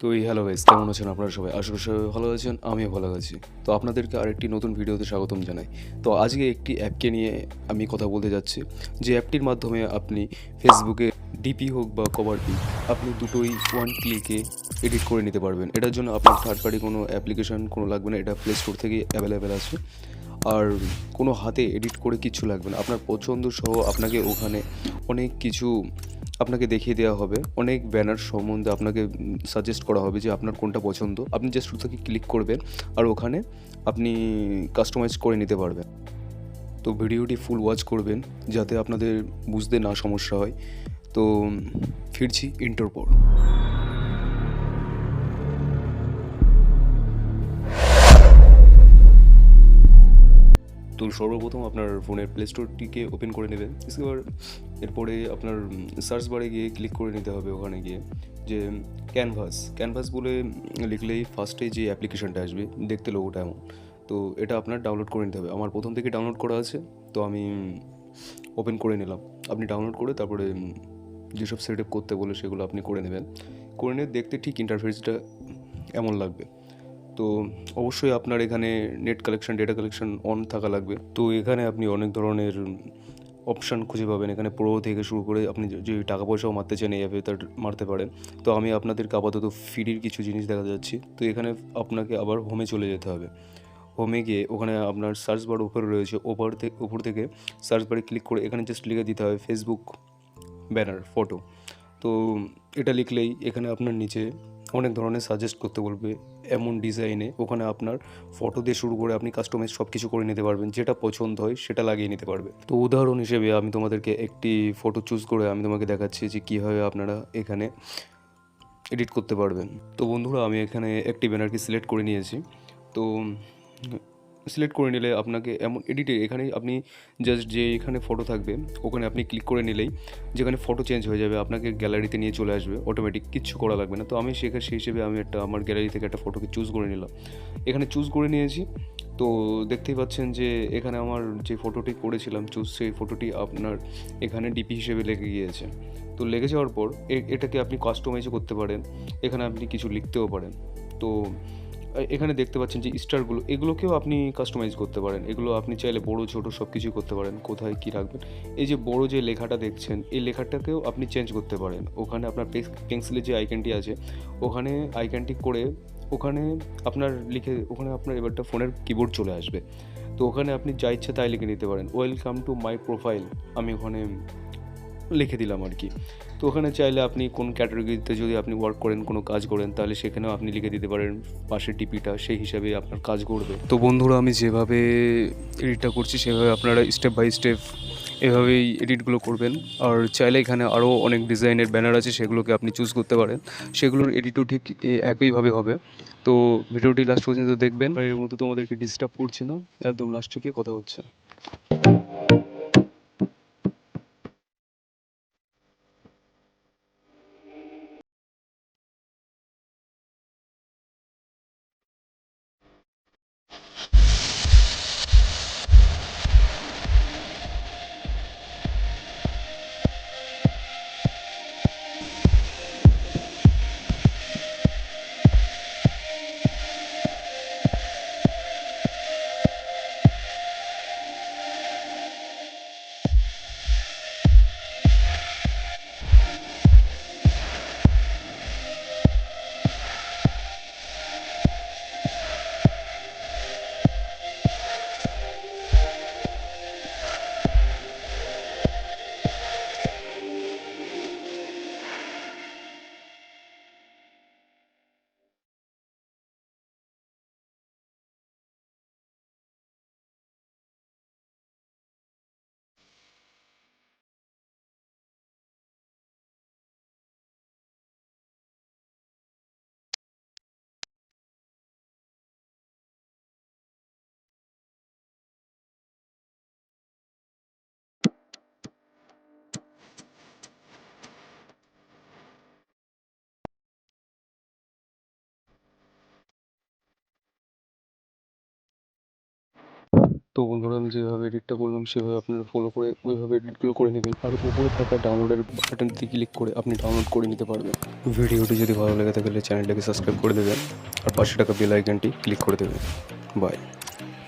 তো এই hello guys কেমন আছেন আপনারা সবাই? আশা করি সবাই ভালো আছেন, আমিও ভালো আছি। তো আপনাদেরকে আরেকটি নতুন ভিডিওতে স্বাগতম জানাই। তো আজকে একটি অ্যাপকে নিয়ে আমি কথা বলতে যাচ্ছি। যে অ্যাপটির মাধ্যমে আপনি ফেসবুকে ডিপি হোক বা কভার পিক আপনি দুটোই ওয়ান ক্লিকে এডিট করে নিতে পারবেন। এটার জন্য আপনার থার্ড পার্টি কোনো অ্যাপ্লিকেশন কোনো লাগবে না, এটা প্লে স্টোর থেকে অ্যাভেলেবেল আছে। আর কোনো হাতে এডিট করে কিচ্ছু লাগবে না। আপনার পছন্দ সহ আপনাকে ওখানে অনেক কিছু আপনাকে দেখিয়ে দেওয়া হবে। অনেক ব্যানার সম্বন্ধে আপনাকে সাজেস্ট করা হবে যে আপনার কোনটা পছন্দ। আপনি জাস্ট ওটাকে ক্লিক করবেন আর ওখানে আপনি কাস্টমাইজ করে নিতে পারবেন। তো ভিডিওটি ফুল ওয়াচ করবেন যাতে আপনাদের বুঝতে না সমস্যা হয়। তো ফিরছি ইন্টোর সর্বপ্রথম আপনার ফোনের প্লে স্টোরটিকে ওপেন করে নেবেন। এবার এরপরে আপনার সার্চ বারে গিয়ে ক্লিক করে নিতে হবে ওখানে গিয়ে। যে ক্যানভাস ক্যানভাস বলে লিখলেই ফার্স্টে যে অ্যাপ্লিকেশনটা আসবে, দেখতে লোগোটা এমন। তো এটা আপনার ডাউনলোড করে নিতে হবে। আমার প্রথম থেকে ডাউনলোড করা আছে, তো আমি ওপেন করে নিলাম। আপনি ডাউনলোড করে তারপরে যেসব সেট করতে বলে সেগুলো আপনি করে নেবেন। করে নিয়ে দেখতে ঠিক ইন্টারফেসটা এমন লাগবে। তো অবশ্যই আপনার এখানে net collection data collection on থাকা লাগবে। তো এখানে আপনি অনেক ধরনের অপশান খুঁজে পাবেন। এখানে প্রো থেকে শুরু করে আপনি যে- টাকা পয়সাও মারতে চান এই অ্যাপে তার মারতে পারেন। তো আমি আপনাদেরকে আপাতত ফ্রির কিছু জিনিস দেখা যাচ্ছি। তো এখানে আপনাকে আবার হোমে চলে যেতে হবে। হোমে গিয়ে ওখানে আপনার সার্চ বার উপরে রয়েছে। ওপর থেকে উপর থেকে সার্চ বারে ক্লিক করে এখানে জাস্ট লিখে দিতে হবে ফেসবুক ব্যানার ফটো তো এটা লিখলেই এখানে আপনার নিচে অনেক ধরনের সাজেস্ট করতে বলবে এমন ডিজাইনে ওখানে আপনার ফটো দিয়ে শুরু করে আপনি কাস্টমাইজ সব কিছু করে নিতে পারবেন। যেটা পছন্দ হয় সেটা লাগিয়ে নিতে পারবে। তো উদাহরণ হিসেবে আমি তোমাদেরকে একটি ফটো চুজ করে আমি তোমাকে দেখাচ্ছি যে কীভাবে আপনারা এখানে এডিট করতে পারবেন। তো বন্ধুরা, আমি এখানে একটি ব্যানারকে সিলেক্ট করে নিয়েছি। তো সিলেক্ট করে নিলে আপনাকে এমন এডিটে এখানে আপনি জাস্ট যে এখানে ফটো থাকবে, ওখানে আপনি ক্লিক করে নিলেই যেখানে ফটো চেঞ্জ হয়ে যাবে, আপনাকে গ্যালারিতে নিয়ে চলে আসবে অটোমেটিক কিচ্ছু করা লাগবে না। তো আমি সেখানে সেই হিসেবে আমি একটা, আমার গ্যালারি থেকে একটা ফটোকে চুজ করে নিলাম। এখানে চুজ করে নিয়েছি। তো দেখতেই পাচ্ছেন যে এখানে আমার যে ফটোটি করেছিলাম চুজ সেই ফটোটি আপনার এখানে ডিপি হিসেবে লেগে গিয়েছে। তো লেগে যাওয়ার পর এটাকে আপনি কাস্টমাইজও করতে পারেন। এখানে আপনি কিছু লিখতেও পারেন। তো এখানে দেখতে পাচ্ছেন যে স্টারগুলো, এগুলোকেও আপনি কাস্টমাইজ করতে পারেন। এগুলো আপনি চাইলে বড়, ছোট সব কিছু করতে পারেন, কোথায় কী রাখবেন। এই যে বড় যে লেখাটা দেখছেন, এই লেখাটাকেও আপনি চেঞ্জ করতে পারেন। ওখানে আপনার পেন্সিলের যে আইকনটি আছে, ওখানে আইকনটি করে ওখানে আপনার লিখে, ওখানে আপনার এবারটা ফোনের কিবোর্ড চলে আসবে। তো ওখানে আপনি যা ইচ্ছা তাই লিখে নিতে পারেন। ওয়েলকাম টু মাই প্রোফাইল আমি ওখানে লিখে দিলাম আর কি। তো ওখানে চাইলে আপনি কোন ক্যাটাগরিতে যদি আপনি ওয়ার্ক করেন কোনো কাজ করেন তাহলে সেখানেও আপনি লিখে দিতে পারেন পাশের টিপিটা সেই হিসাবে আপনার কাজ করবে তো বন্ধুরা আমি যেভাবে এডিটটা করছি সেভাবে আপনারা স্টেপ বাই স্টেপ এভাবেই এডিটগুলো করবেন। আর চাইলে এখানে আরও অনেক ডিজাইনের ব্যানার আছে সেগুলোকে আপনি চুজ করতে পারেন। সেগুলোর এডিটও ঠিক একইভাবে হবে। তো ভিডিওটি লাস্ট পর্যন্ত দেখবেন। আর এর মধ্যে তোমাদেরকে ডিস্টার্ব করছে না একদম লাস্ট থেকে কথা হচ্ছে। তো বন্ধুরা আমি যেভাবে এডিটটা করলাম, সেভাবে আপনারা ফলো করে ওইভাবে এডিটগুলো করে নেবেন। আর উপরে থাকা ডাউনলোডের বাটনটি ক্লিক করে আপনি ডাউনলোড করে নিতে পারবেন। ভিডিওটি যদি ভালো লেগে তাহলে চ্যানেলটাকে সাবস্ক্রাইব করে দেবেন। আর পাশে টাকা বেল আইকনটি ক্লিক করে দেবেন। বাই